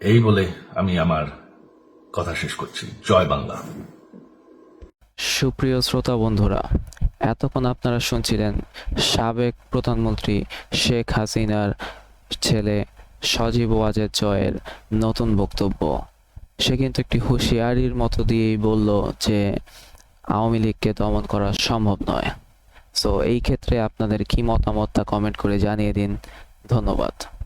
এই বলে আমি আমার কথা শেষ করছি। জয় বাংলা। সুপ্রিয় শ্রোতা বন্ধুরা, এতক্ষণ আপনারা শুনছিলেন সাবেক প্রধানমন্ত্রী শেখ হাসিনার ছেলে সজীব ওয়াজেদ জয়ের নতুন বক্তব্য। সে কিন্তু একটি হুঁশিয়ারির মতো দিয়েই বলল যে আওয়ামী লীগকে দমন করা সম্ভব নয়। সো এই ক্ষেত্রে আপনাদের কি মতামত তা কমেন্ট করে জানিয়ে দিন। ধন্যবাদ।